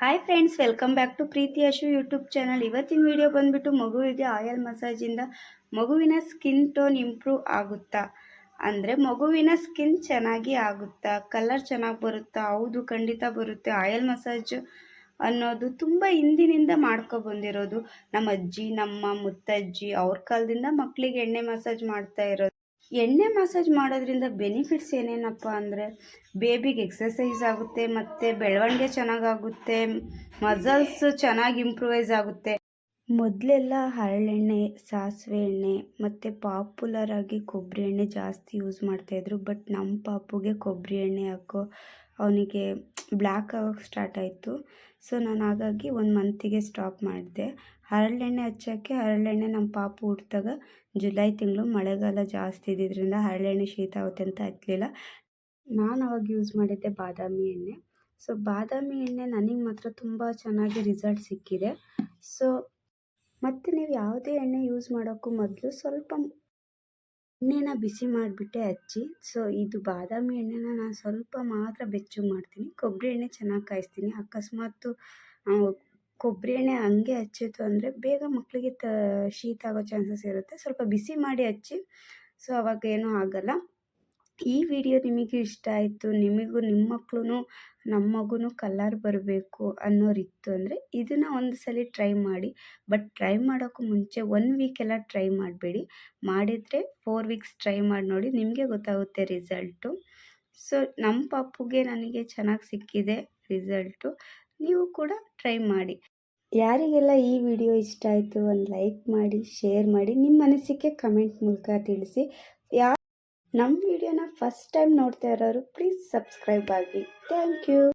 Hi friends welcome back to Preethi Ashu YouTube channel ಇವತ್ತಿನ video ಬಂದುಬಿಟ್ಟು ಮಗುವಿಗೆ oil ಮಸಾಜಿಂದ ಮಗುವಿನ ಸ್ಕಿನ್ ಟೋನ್ ಇಂಪ್ರೂವ್ ಆಗುತ್ತಾ? ಅಂದರೆ ಮಗುವಿನ ಸ್ಕಿನ್ ಚೆನ್ನಾಗಿ ಆಗುತ್ತಾ? ಕಲರ್ ಚೆನ್ನಾಗಿ ಬರುತ್ತಾ? ಹೌದು, ಖಂಡಿತ ಬರುತ್ತೆ. ಆಯಲ್ ಮಸಾಜ್ ಅನ್ನೋದು ತುಂಬ ಹಿಂದಿನಿಂದ ಬಂದಿರೋದು. ನಮ್ಮ ಅಜ್ಜಿ, ನಮ್ಮ ಮುತ್ತಜ್ಜಿ ಅವ್ರ ಕಾಲದಿಂದ ಮಕ್ಕಳಿಗೆ ಎಣ್ಣೆ ಮಸಾಜ್ ಮಾಡ್ತಾ ಇರೋದು. ಎಣ್ಣೆ ಮಸಾಜ್ ಮಾಡೋದ್ರಿಂದ ಬೆನಿಫಿಟ್ಸ್ ಏನೇನಪ್ಪ ಅಂದರೆ ಬೇಬಿಗೆ ಎಕ್ಸಸೈಸ್ ಆಗುತ್ತೆ, ಮತ್ತು ಬೆಳವಣಿಗೆ ಚೆನ್ನಾಗಾಗುತ್ತೆ ಮಸಲ್ಸ್ ಚೆನ್ನಾಗಿ ಇಂಪ್ರೂವೈಸ್ ಆಗುತ್ತೆ. ಮೊದಲೆಲ್ಲ ಹರಳೆಣ್ಣೆ, ಸಾಸಿವೆ ಎಣ್ಣೆ, ಮತ್ತು ಪಾಪ್ಯುಲರ್ ಆಗಿ ಕೊಬ್ಬರಿ ಎಣ್ಣೆ ಜಾಸ್ತಿ ಯೂಸ್ ಮಾಡ್ತಾಯಿದ್ರು ಬಟ್ ನಮ್ಮ ಪಾಪುಗೆ ಕೊಬ್ಬರಿ ಎಣ್ಣೆ ಹಾಕೋ ಅವನಿಗೆ ಬ್ಲ್ಯಾಕ್ ಆಗೋಕ್ಕೆ ಸ್ಟಾರ್ಟ್ ಆಯಿತು. ಸೊ ನಾನು ಹಾಗಾಗಿ ಒಂದು ಮಂತಿಗೆ ಸ್ಟಾಪ್ ಮಾಡಿದೆ. ಹರಳೆಣ್ಣೆ ಹಚ್ಚೋಕ್ಕೆ ಹರಳೆಣ್ಣೆ ನಮ್ಮ ಪಾಪು ಹುಟ್ಟಿದಾಗ ಜುಲೈ ತಿಂಗಳು ಮಳೆಗಾಲ ಜಾಸ್ತಿ ಇದ್ದಿದ್ದರಿಂದ ಹರಳೆಣ್ಣೆ ಶೀತ ಆಗುತ್ತೆ ಅಂತ ಹಚ್ಚಲಿಲ್ಲ ನಾನು ಅವಾಗ ಯೂಸ್ ಮಾಡಿದ್ದೆ ಬಾದಾಮಿ ಎಣ್ಣೆ. ಸೊ ಬಾದಾಮಿ ಎಣ್ಣೆ ನನಗೆ ಮಾತ್ರ ತುಂಬ ಚೆನ್ನಾಗಿ ರಿಸಲ್ಟ್ ಸಿಕ್ಕಿದೆ. ಸೊ ಮತ್ತು ನೀವು ಯಾವುದೇ ಎಣ್ಣೆ ಯೂಸ್ ಮಾಡೋಕ್ಕೂ ಮೊದಲು ಸ್ವಲ್ಪ ಎಣ್ಣೆನ ಬಿಸಿ ಮಾಡಿಬಿಟ್ಟೆ ಹಚ್ಚಿ ಸೊ ಇದು ಬಾದಾಮಿ ಎಣ್ಣೆನ ನಾನು ಸ್ವಲ್ಪ ಮಾತ್ರ ಬೆಚ್ಚಗೆ ಮಾಡ್ತೀನಿ. ಕೊಬ್ಬರಿ ಎಣ್ಣೆ ಚೆನ್ನಾಗಿ ಕಾಯಿಸ್ತೀನಿ. ಅಕಸ್ಮಾತು ಕೊಬ್ಬರಿ ಎಣ್ಣೆ ಹಂಗೆ ಹಚ್ಚಿತ್ತು ಅಂದರೆ ಬೇಗ ಮಕ್ಕಳಿಗೆ ತ, ಶೀತ ಆಗೋ ಚಾನ್ಸಸ್ ಇರುತ್ತೆ. ಸ್ವಲ್ಪ ಬಿಸಿ ಮಾಡಿ ಹಚ್ಚಿ ಸೊ ಅವಾಗ ಏನೂ ಆಗೋಲ್ಲ. ಈ ವಿಡಿಯೋ ನಿಮಗೆ ಇಷ್ಟ ಆಯಿತು, ನಿಮಗೂ ನಿಮ್ಮ ಮಕ್ಕಳು ನಮ್ಮ ಮಗುನು ಕಲರ್ ಬರಬೇಕು ಅನ್ನೋರಿತ್ತು ಅಂದರೆ ಇದನ್ನು ಒಂದು ಸಲ ಟ್ರೈ ಮಾಡಿ. ಬಟ್ ಟ್ರೈ ಮಾಡೋಕ್ಕೂ ಮುಂಚೆ ಒನ್ ವೀಕೆಲ್ಲ ಟ್ರೈ ಮಾಡಬೇಡಿ. ಮಾಡಿದರೆ ಫೋರ್ ವೀಕ್ಸ್ ಟ್ರೈ ಮಾಡಿ ನೋಡಿ ನಿಮಗೆ ಗೊತ್ತಾಗುತ್ತೆ ರಿಸಲ್ಟು ಸೊ ನಮ್ಮ ಪಾಪುಗೆ ನನಗೆ ಚೆನ್ನಾಗಿ ಸಿಕ್ಕಿದೆ ರಿಸಲ್ಟು ನೀವು ಕೂಡ ಟ್ರೈ ಮಾಡಿ. ಯಾರಿಗೆಲ್ಲ ಈ ವಿಡಿಯೋ ಇಷ್ಟ ಆಯಿತು ಒಂದು ಲೈಕ್ ಮಾಡಿ ಶೇರ್ ಮಾಡಿ ನಿಮ್ಮ ಅನಿಸಿಕೆ ಕಮೆಂಟ್ ಮೂಲಕ ತಿಳಿಸಿ. ಯಾ ನಮ್ಮ ವಿಡಿಯೋನ ಫಸ್ಟ್ ಟೈಮ್ ನೋಡ್ತಾ ಇರೋರು ಪ್ಲೀಸ್ ಸಬ್ಸ್ಕ್ರೈಬ್ ಆಗಿ ಥ್ಯಾಂಕ್ ಯು